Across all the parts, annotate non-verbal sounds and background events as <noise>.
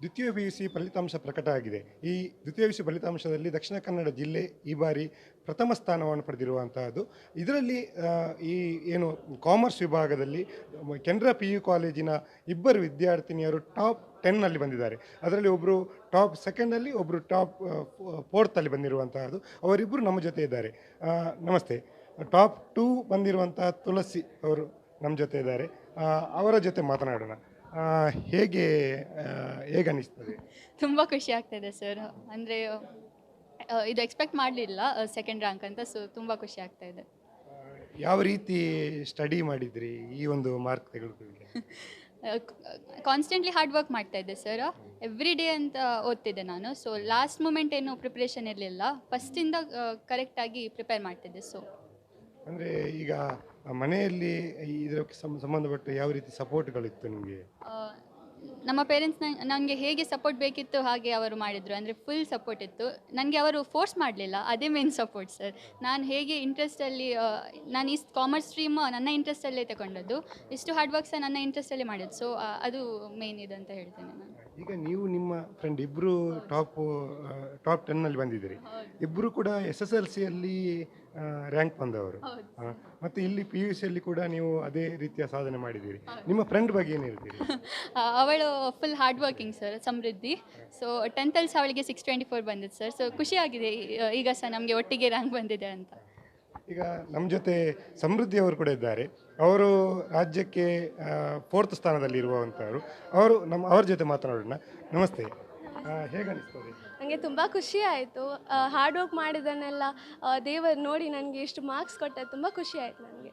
ದ್ವಿತೀಯ P U C ಫಲಿತಾಂಶ ಪ್ರಕಟ ಆಗಿದೆ. ಈ ದ್ವಿತೀಯ ಪಿ ಸಿ ಫಲಿತಾಂಶದಲ್ಲಿ ದಕ್ಷಿಣ ಕನ್ನಡ ಜಿಲ್ಲೆ ಈ ಬಾರಿ ಪ್ರಥಮ ಸ್ಥಾನವನ್ನು ಪಡೆದಿರುವಂತಹದ್ದು. ಇದರಲ್ಲಿ ಈ ಏನು ಕಾಮರ್ಸ್ ವಿಭಾಗದಲ್ಲಿ ಕೆನರಾ ಪಿ ಯು ಕಾಲೇಜಿನ ಇಬ್ಬರು ವಿದ್ಯಾರ್ಥಿನಿಯರು ಟಾಪ್ ಟೆನ್ನಲ್ಲಿ ಬಂದಿದ್ದಾರೆ. ಅದರಲ್ಲಿ ಒಬ್ಬರು ಟಾಪ್ ಸೆಕೆಂಡಲ್ಲಿ ಒಬ್ಬರು ಟಾಪ್ ಫೋರ್ತಲ್ಲಿ ಬಂದಿರುವಂತಹದ್ದು. ಅವರಿಬ್ಬರು ನಮ್ಮ ಜೊತೆ ಇದ್ದಾರೆ. ನಮಸ್ತೆ. ಟಾಪ್ ಟೂ ಬಂದಿರುವಂತಹ ತುಳಸಿ ಅವರು ನಮ್ಮ ಜೊತೆ ಇದ್ದಾರೆ. ಅವರ ಜೊತೆ ಮಾತನಾಡೋಣ. ಹೇಗೆ ಹೇಗೆ ಅನಿಸ್ತದೆ ತುಂಬ ಖುಷಿ ಆಗ್ತಾಯಿದೆ ಸರ್. ಅಂದರೆ ಇದು ಎಕ್ಸ್ಪೆಕ್ಟ್ ಮಾಡಲಿಲ್ಲ ಸೆಕೆಂಡ್ ರ್ಯಾಂಕ್ ಅಂತ ಸೊ ತುಂಬ ಖುಷಿ ಆಗ್ತಾ ಇದೆ ಯಾವ ರೀತಿ ಸ್ಟಡಿ ಮಾಡಿದ್ರಿ ಈ ಒಂದು ಮಾರ್ಕ್ ತೆಗೆದುಕೊಳ್ಳಿ ಕಾನ್ಸ್ಟೆಂಟ್ಲಿ ಹಾರ್ಡ್ ವರ್ಕ್ ಮಾಡ್ತಾ ಇದ್ದೆ ಸರ್. ಎವ್ರಿ ಡೇ ಅಂತ ಓದ್ತಿದ್ದೆ ನಾನು. ಸೊ ಲಾಸ್ಟ್ ಮೂಮೆಂಟ್ ಏನು ಪ್ರಿಪ್ರೇಷನ್ ಇರಲಿಲ್ಲ. ಫಸ್ಟಿಂದ ಕರೆಕ್ಟಾಗಿ ಪ್ರಿಪೇರ್ ಮಾಡ್ತಿದ್ದೆ ಸೊ ಅಂದರೆ ಈಗ ಮನೆಯಲ್ಲಿ ಇದಕ್ಕೆ ಸಂಬಂಧಪಟ್ಟ ಯಾವ ರೀತಿ ಸಪೋರ್ಟ್ಗಳಿತ್ತು ನಿಮಗೆ? ನಮ್ಮ ಪೇರೆಂಟ್ಸ್ ನನಗೆ ಹೇಗೆ ಸಪೋರ್ಟ್ ಬೇಕಿತ್ತು ಹಾಗೆ ಅವರು ಮಾಡಿದರು. ಅಂದರೆ ಫುಲ್ ಸಪೋರ್ಟ್ ಇತ್ತು. ನನಗೆ ಅವರು ಫೋರ್ಸ್ ಮಾಡಲಿಲ್ಲ. ಅದೇ ಮೇನ್ ಸಪೋರ್ಟ್ ಸರ್ ನಾನು ಹೇಗೆ ಇಂಟ್ರೆಸ್ಟಲ್ಲಿ ನಾನು ಈ ಕಾಮರ್ಸ್ ಸ್ಟ್ರೀಮ್ ನನ್ನ ಇಂಟ್ರೆಸ್ಟಲ್ಲೇ ತಗೊಂಡದ್ದು. ಇಷ್ಟು ಹಾರ್ಡ್ ವರ್ಕ್ ಸಹ ನನ್ನ ಇಂಟ್ರೆಸ್ಟಲ್ಲೇ ಮಾಡಿದ್ದು. ಸೊ ಅದು ಮೇನ್ ಇದು ಅಂತ ಹೇಳ್ತೇನೆ ನಾನು. ಈಗ ನೀವು ನಿಮ್ಮ ಫ್ರೆಂಡ್ ಇಬ್ಬರು ಟಾಪ್ ಟಾಪ್ ಟೆನ್ನಲ್ಲಿ ಬಂದಿದ್ದೀರಿ. ಇಬ್ಬರು ಕೂಡ ಎಸ್ ಎಸ್ ಎಲ್ ಸಿಯಲ್ಲಿ ರ್ಯಾಂಕ್ ಬಂದವರು. ಮತ್ತು ಇಲ್ಲಿ ಪಿ ಯು ಸಿಯಲ್ಲಿ ಕೂಡ ನೀವು ಅದೇ ರೀತಿಯ ಸಾಧನೆ ಮಾಡಿದ್ದೀರಿ. ನಿಮ್ಮ ಫ್ರೆಂಡ್ ಬಗ್ಗೆ ಏನು ಹೇಳ್ತೀರಿ? <laughs> ಅವಳು full hard working sir Samruddhi. So ಟೆಂತಲ್ಲಿ ಅವಳಿಗೆ ಸಿಕ್ಸ್ ಟ್ವೆಂಟಿ ಫೋರ್ ಬಂದಿತ್ತು ಸರ್ ಸೊ ಖುಷಿಯಾಗಿದೆ ಈಗ ಸಹ ನಮಗೆ ಒಟ್ಟಿಗೆ ರ್ಯಾಂಕ್ ಬಂದಿದೆ ಅಂತ. ಈಗ ನಮ್ಮ ಜೊತೆ ಸಮೃದ್ಧಿ ಅವರು ಕೂಡ ಇದ್ದಾರೆ. ಅವರು ರಾಜ್ಯಕ್ಕೆ ಫೋರ್ತ್ ಸ್ಥಾನದಲ್ಲಿ ಇರುವಂಥವರು ಅವರು ನಮ್ಮ ಅವ್ರ ಜೊತೆ ಮಾತನಾಡೋಣ. ನಮಸ್ತೆ. ಆ, ಹೇಗೆ ಅನಿಸ್ತದೆ? ನನಗೆ ತುಂಬ ಖುಷಿ ಆಯಿತು. ಹಾರ್ಡ್ ವರ್ಕ್ ಮಾಡಿದನ್ನೆಲ್ಲ ದೇವರು ನೋಡಿ ನನಗೆ ಇಷ್ಟು ಮಾರ್ಕ್ಸ್ ಕೊಟ್ಟ ತುಂಬ ಖುಷಿ ಆಯಿತು ನನಗೆ.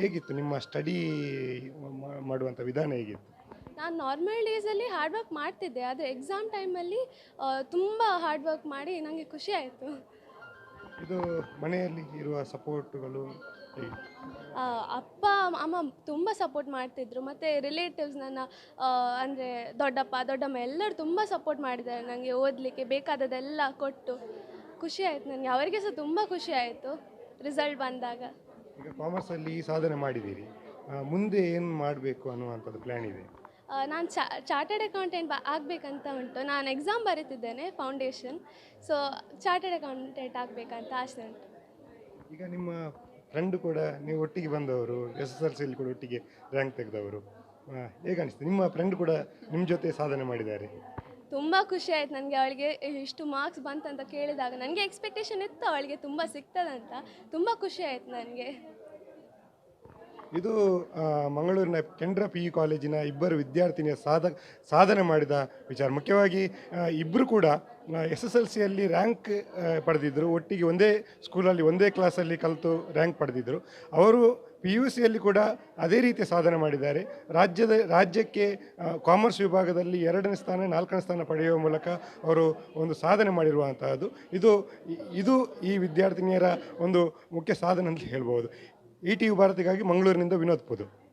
ಹೇಗಿತ್ತು ನಿಮ್ಮ ಸ್ಟಡಿ ಮಾಡುವಂಥ ವಿಧಾನ ಹೇಗಿತ್ತು? ನಾನು ನಾರ್ಮಲ್ ಡೇಸಲ್ಲಿ ಹಾರ್ಡ್ ವರ್ಕ್ ಮಾಡ್ತಿದ್ದೆ ಆದರೆ ಎಕ್ಸಾಮ್ ಟೈಮಲ್ಲಿ ತುಂಬ ಹಾರ್ಡ್ ವರ್ಕ್ ಮಾಡಿ ನನಗೆ ಖುಷಿ ಆಯಿತು. ಇದು ಮನೆಯಲ್ಲಿ ಇರುವ ಸಪೋರ್ಟ್ಗಳು ಅಪ್ಪ ಅಮ್ಮ ತುಂಬ ಸಪೋರ್ಟ್ ಮಾಡ್ತಿದ್ರು. ಮತ್ತು ರಿಲೇಟಿವ್ಸ್ ನನ್ನ ಅಂದರೆ ದೊಡ್ಡಪ್ಪ ದೊಡ್ಡಮ್ಮ ಎಲ್ಲರೂ ತುಂಬ ಸಪೋರ್ಟ್ ಮಾಡಿದ್ದಾರೆ ನನಗೆ ಓದಲಿಕ್ಕೆ ಬೇಕಾದದೆಲ್ಲ ಕೊಟ್ಟು. ಖುಷಿ ಆಯಿತು ನನಗೆ. ಅವರಿಗೆ ಸಹ ತುಂಬ ಖುಷಿ ಆಯಿತು ರಿಸಲ್ಟ್ ಬಂದಾಗ. ಈಗ ಕಾಮರ್ಸಲ್ಲಿ ಸಾಧನೆ ಮಾಡಿದ್ದೀರಿ. ಆ, ಮುಂದೆ ಏನು ಮಾಡಬೇಕು ಅನ್ನುವಂಥದ್ದು ಪ್ಲ್ಯಾನ್ ಇದೆ? ನಾನು ಚಾ ಚಾರ್ಟೆಡ್ ಅಕೌಂಟೆಂಟ್ ಬ ಆಗಬೇಕಂತ ಉಂಟು. ನಾನು ಎಕ್ಸಾಮ್ ಬರೀತಿದ್ದೇನೆ ಫೌಂಡೇಶನ್ ಸೊ ಚಾರ್ಟೆಡ್ ಅಕೌಂಟೆಂಟ್ ಆಗಬೇಕಂತ ಆಸೆ ಉಂಟು. ಈಗ ನಿಮ್ಮ ಫ್ರೆಂಡ್ ಕೂಡ ನೀವು ಒಟ್ಟಿಗೆ ಬಂದವರು ಎಸ್ ಎಸ್ ಎಲ್ ಸಿಯಲ್ಲಿ ಕೂಡ ಒಟ್ಟಿಗೆ ರ್ಯಾಂಕ್ ತೆಗೆದವರು. ಹೇಗೆ ಅನಿಸ್ತು? ನಿಮ್ಮ ಫ್ರೆಂಡ್ ಕೂಡ ನಿಮ್ಮ ಜೊತೆ ಸಾಧನೆ ಮಾಡಿದ್ದಾರೆ. ತುಂಬ ಖುಷಿ ಆಯ್ತು ನನಗೆ ಅವಳಿಗೆ ಇಷ್ಟು ಮಾರ್ಕ್ಸ್ ಬಂತಂತ ಕೇಳಿದಾಗ ನನಗೆ ಎಕ್ಸ್ಪೆಕ್ಟೇಷನ್ ಇತ್ತು ಅವಳಿಗೆ ತುಂಬ ಸಿಗ್ತದಂತ. ತುಂಬ ಖುಷಿ ಆಯ್ತು ನನಗೆ. ಇದು ಮಂಗಳೂರಿನ ಕೆಂಡ್ರ ಪಿ ಯು ಕಾಲೇಜಿನ ಇಬ್ಬರು ವಿದ್ಯಾರ್ಥಿನಿಯ ಸಾಧ, ಸಾಧನೆ ಮಾಡಿದ ವಿಚಾರ. ಮುಖ್ಯವಾಗಿ ಇಬ್ಬರು ಕೂಡ ಎಸ್ ಎಸ್ ಎಲ್ ಸಿಯಲ್ಲಿ ರ್ಯಾಂಕ್ ಪಡೆದಿದ್ದರು ಒಟ್ಟಿಗೆ ಒಂದೇ ಸ್ಕೂಲಲ್ಲಿ ಒಂದೇ ಕ್ಲಾಸಲ್ಲಿ ಕಲಿತು ರ್ಯಾಂಕ್ ಪಡೆದಿದ್ದರು ಅವರು ಪಿ ಯು ಸಿಯಲ್ಲಿ ಕೂಡ ಅದೇ ರೀತಿಯ ಸಾಧನೆ ಮಾಡಿದ್ದಾರೆ. ರಾಜ್ಯದ, ರಾಜ್ಯಕ್ಕೆ ಕಾಮರ್ಸ್ ವಿಭಾಗದಲ್ಲಿ ಎರಡನೇ ಸ್ಥಾನ, ನಾಲ್ಕನೇ ಸ್ಥಾನ ಪಡೆಯುವ ಮೂಲಕ ಅವರು ಒಂದು ಸಾಧನೆ ಮಾಡಿರುವಂತಹದ್ದು. ಇದು ಇದು ಈ ವಿದ್ಯಾರ್ಥಿನಿಯರ ಒಂದು ಮುಖ್ಯ ಸಾಧನೆ ಅಂತ ಹೇಳ್ಬೋದು. ಇ ಟಿ ಭಾರತಿಗಾಗಿ ಮಂಗಳೂರಿನಿಂದ ವಿನೋದ್ ಪುದು